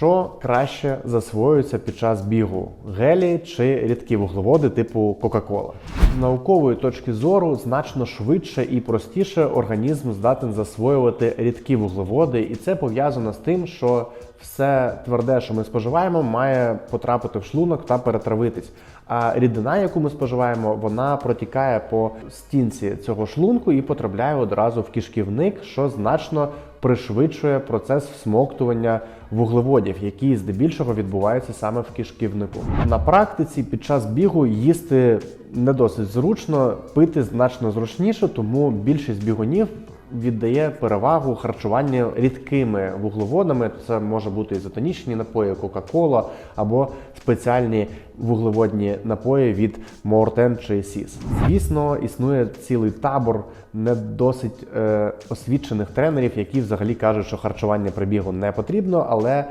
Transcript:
Що краще засвоюється під час бігу: гелі чи рідкі вуглеводи типу Кока-Кола? З наукової точки зору значно швидше і простіше організм здатен засвоювати рідкі вуглеводи, і це пов'язано з тим, що все тверде, що ми споживаємо, має потрапити в шлунок та перетравитись. А рідина, яку ми споживаємо, вона протікає по стінці цього шлунку і потрапляє одразу в кишківник, що значно пришвидшує процес всмоктування вуглеводів, який здебільшого відбувається саме в кишківнику. На практиці під час бігу їсти не досить зручно, пити значно зручніше, тому більшість бігунів віддає перевагу харчуванню рідкими вуглеводами. Це може бути ізотонічні напої, Кока-Кола або спеціальні вуглеводні напої від Мортен чи Сіс. Звісно, існує цілий табор не досить е, освічених тренерів, які взагалі кажуть, що харчування при бігу не потрібно, але